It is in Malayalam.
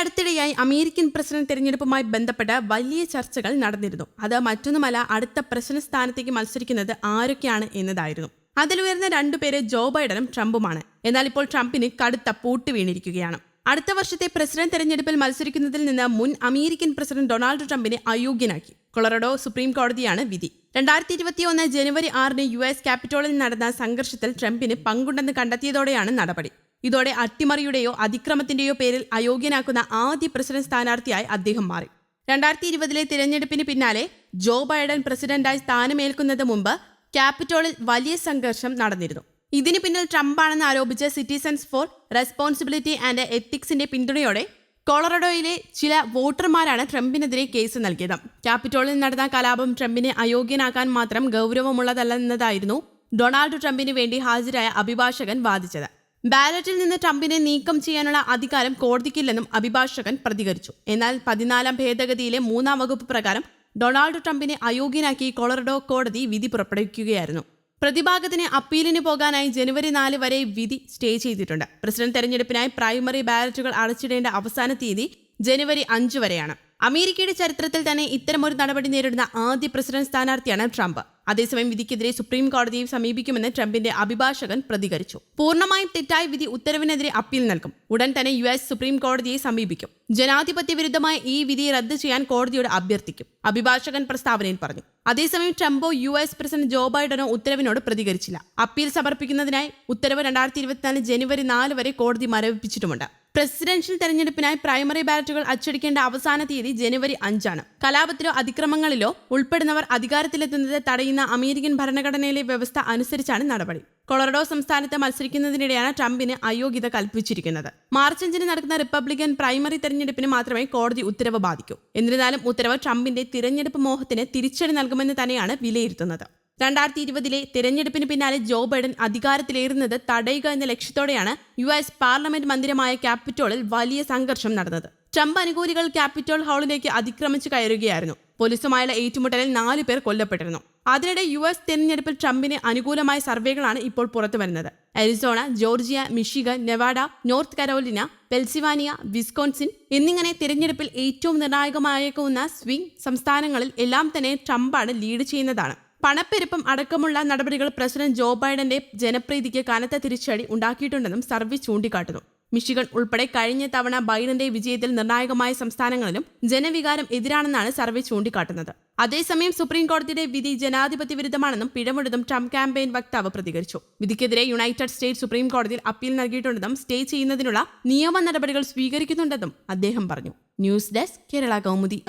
അടുത്തിടെയായി അമേരിക്കൻ പ്രസിഡന്റ് തെരഞ്ഞെടുപ്പുമായി ബന്ധപ്പെട്ട് വലിയ ചർച്ചകൾ നടന്നിരുന്നു. അത് മറ്റൊന്നുമല്ല അടുത്ത പ്രസിഡന്റ് സ്ഥാനത്തേക്ക് മത്സരിക്കുന്നത് ആരൊക്കെയാണ് എന്നതായിരുന്നു. അതിലുയർന്ന രണ്ടുപേര് ജോ ബൈഡനും ട്രംപുമാണ്. എന്നാൽ ഇപ്പോൾ ട്രംപിന് കടുത്ത പൂട്ട് വീണിരിക്കുകയാണ്. അടുത്ത വർഷത്തെ പ്രസിഡന്റ് തെരഞ്ഞെടുപ്പിൽ മത്സരിക്കുന്നതിൽ നിന്ന് മുൻ അമേരിക്കൻ പ്രസിഡന്റ് ഡൊണാൾഡ് ട്രംപിനെ അയോഗ്യനാക്കി. കൊളറഡോ സുപ്രീം കോടതിയാണ് വിധി. രണ്ടായിരത്തി ഇരുപത്തിയൊന്ന് ജനുവരി ആറിന് യു എസ് ക്യാപിറ്റോളിൽ നടന്ന സംഘർഷത്തിൽ ട്രംപിന് പങ്കുണ്ടെന്ന് കണ്ടെത്തിയതോടെയാണ് നടപടി. ഇതോടെ അട്ടിമറിയുടെയോ അതിക്രമത്തിന്റെയോ പേരിൽ അയോഗ്യനാക്കുന്ന ആദ്യ പ്രസിഡന്റ് സ്ഥാനാർത്ഥിയായി അദ്ദേഹം മാറി. രണ്ടായിരത്തി ഇരുപതിലെ തിരഞ്ഞെടുപ്പിന് പിന്നാലെ ജോ ബൈഡൻ പ്രസിഡന്റായി സ്ഥാനമേൽക്കുന്നത് മുമ്പ് ക്യാപിറ്റോളിൽ വലിയ സംഘർഷം നടന്നിരുന്നു. ഇതിന് പിന്നിൽ ട്രംപാണെന്ന് ആരോപിച്ച സിറ്റിസൺസ് ഫോർ റെസ്പോൺസിബിലിറ്റി ആൻഡ് എത്തിക്സിന്റെ പിന്തുണയോടെ കൊളറഡോയിലെ ചില വോട്ടർമാരാണ് ട്രംപിനെതിരെ കേസ് നൽകിയത്. ക്യാപിറ്റോളിൽ നടന്ന കലാപം ട്രംപിനെ അയോഗ്യനാക്കാൻ മാത്രം ഗൗരവമുള്ളതല്ലെന്നതായിരുന്നു ഡൊണാൾഡ് ട്രംപിന് വേണ്ടി ഹാജരായ അഭിഭാഷകൻ വാദിച്ചത്. ബാലറ്റിൽ നിന്ന് ട്രംപിനെ നീക്കം ചെയ്യാനുള്ള അധികാരം കോടതിക്കില്ലെന്നും അഭിഭാഷകൻ പ്രതികരിച്ചു. എന്നാൽ പതിനാലാം ഭേദഗതിയിലെ മൂന്നാം വകുപ്പ് പ്രകാരം ഡൊണാൾഡ് ട്രംപിനെ അയോഗ്യനാക്കി കൊളറഡോ കോടതി വിധി പുറപ്പെടുവിക്കുകയായിരുന്നു. പ്രതിഭാഗത്തിന് അപ്പീലിന് പോകാനായി ജനുവരി നാല് വരെ വിധി സ്റ്റേ ചെയ്തിട്ടുണ്ട്. പ്രസിഡന്റ് തെരഞ്ഞെടുപ്പിനായി പ്രൈമറി ബാലറ്റുകൾ അടച്ചിടേണ്ട അവസാന തീയതി ജനുവരി അഞ്ച് വരെയാണ്. അമേരിക്കയുടെ ചരിത്രത്തിൽ തന്നെ ഇത്തരമൊരു നടപടി നേരിടുന്ന ആദ്യ പ്രസിഡന്റ് സ്ഥാനാർത്ഥിയാണ് ട്രംപ്. അതേസമയം വിധിക്കെതിരെ സുപ്രീം കോടതിയെ സമീപിക്കുമെന്ന് ട്രംപിന്റെ അഭിഭാഷകൻ പ്രതികരിച്ചു. പൂർണമായും തെറ്റായ വിധി ഉത്തരവിനെതിരെ അപ്പീൽ നൽകും. ഉടൻ തന്നെ യു എസ് സുപ്രീം കോടതിയെ സമീപിക്കും. ജനാധിപത്യ വിരുദ്ധമായ ഈ വിധി റദ്ദ് ചെയ്യാൻ കോടതിയോട് അഭ്യർത്ഥിക്കും അഭിഭാഷകൻ പ്രസ്താവനയിൽ പറഞ്ഞു. അതേസമയം ട്രംപോ യു എസ് പ്രസിഡന്റ് ജോ ബൈഡനോ ഉത്തരവിനോട് പ്രതികരിച്ചില്ല. അപ്പീൽ സമർപ്പിക്കുന്നതിനായി ഉത്തരവ് രണ്ടായിരത്തി ഇരുപത്തിനാല് ജനുവരി നാല് വരെ കോടതി മരവിപ്പിച്ചിട്ടുമുണ്ട്. പ്രസിഡൻഷ്യൽ തെരഞ്ഞെടുപ്പിനായി പ്രൈമറി ബാലറ്റുകൾ അച്ചടിക്കേണ്ട അവസാന തീയതി ജനുവരി അഞ്ചാണ്. കലാപത്തിലോ അതിക്രമങ്ങളിലോ ഉൾപ്പെടുന്നവർ അധികാരത്തിലെത്തുന്നത് തടയുന്ന അമേരിക്കൻ ഭരണഘടനയിലെ വ്യവസ്ഥ അനുസരിച്ചാണ് നടപടി. കൊളറഡോ സംസ്ഥാനത്ത് മത്സരിക്കുന്നതിനിടെയാണ് ട്രംപിന് അയോഗ്യത കൽപ്പിച്ചിരിക്കുന്നത്. മാർച്ച് അഞ്ചിന് നടക്കുന്ന റിപ്പബ്ലിക്കൻ പ്രൈമറി തെരഞ്ഞെടുപ്പിന് മാത്രമേ കോടതി ഉത്തരവ് ബാധിക്കൂ. എന്നിരുന്നാലും ഉത്തരവ് ട്രംപിന്റെ തിരഞ്ഞെടുപ്പ് മോഹത്തിന് തിരിച്ചടി നൽകുമെന്ന് തന്നെയാണ് വിലയിരുത്തുന്നത്. രണ്ടായിരത്തി ഇരുപതിലെ തെരഞ്ഞെടുപ്പിന് പിന്നാലെ ജോ ബൈഡൻ അധികാരത്തിലേറുന്നത് തടയുക എന്ന ലക്ഷ്യത്തോടെയാണ് യു എസ് പാർലമെന്റ് മന്ദിരമായ ക്യാപിറ്റോളിൽ വലിയ സംഘർഷം നടന്നത്. ട്രംപ് അനുകൂലികൾ ക്യാപിറ്റോൾ ഹാളിലേക്ക് അതിക്രമിച്ചു കയറുകയായിരുന്നു. പോലീസുമായുള്ള ഏറ്റുമുട്ടലിൽ നാലു പേർ കൊല്ലപ്പെട്ടിരുന്നു. അതിനിടെ യു എസ് തെരഞ്ഞെടുപ്പിൽ ട്രംപിന് അനുകൂലമായ സർവേകളാണ് ഇപ്പോൾ പുറത്തു വരുന്നത്. Arizona Georgia Michigan Nevada North Carolina Pennsylvania Wisconsin എന്നിങ്ങനെ തിരഞ്ഞെടുപ്പിൽ ഏറ്റവും നിർണായകമായേക്കുന്ന സ്വിംഗ് സംസ്ഥാനങ്ങളിൽ എല്ലാം തന്നെ ട്രംപാണ് ലീഡ് ചെയ്യുന്നതാണ്. പണപ്പെരുപ്പം അടക്കമുള്ള നടപടികൾ പ്രസിഡന്റ് ജോ ബൈഡന്റെ ജനപ്രീതിക്ക് കനത്ത തിരിച്ചടി ഉണ്ടാക്കിയിട്ടുണ്ടെന്നും സർവീസ് ചൂണ്ടിക്കാട്ടുന്നു. മിഷിഗൺ ഉൾപ്പെടെ കഴിഞ്ഞ തവണ ബൈഡന്റെ വിജയത്തിൽ നിർണായകമായ സംസ്ഥാനങ്ങളിലും ജനവികാരം എതിരാണെന്നാണ് സർവേ ചൂണ്ടിക്കാട്ടുന്നത്. അതേസമയം സുപ്രീം കോടതിയുടെ വിധി ജനാധിപത്യ വിരുദ്ധമാണെന്നും പിഴമുള്ളതും ട്രംപ് ക്യാമ്പയിൻ വക്താവ് പ്രതികരിച്ചു. വിധിക്കെതിരെ യുണൈറ്റഡ് സ്റ്റേറ്റ് സുപ്രീം കോടതിയിൽ അപ്പീൽ നൽകിയിട്ടുണ്ടെന്നും സ്റ്റേ ചെയ്യുന്നതിനുള്ള നിയമ നടപടികൾ സ്വീകരിക്കുന്നുണ്ടെന്നും അദ്ദേഹം പറഞ്ഞു. News desk Kerala Kaumudi.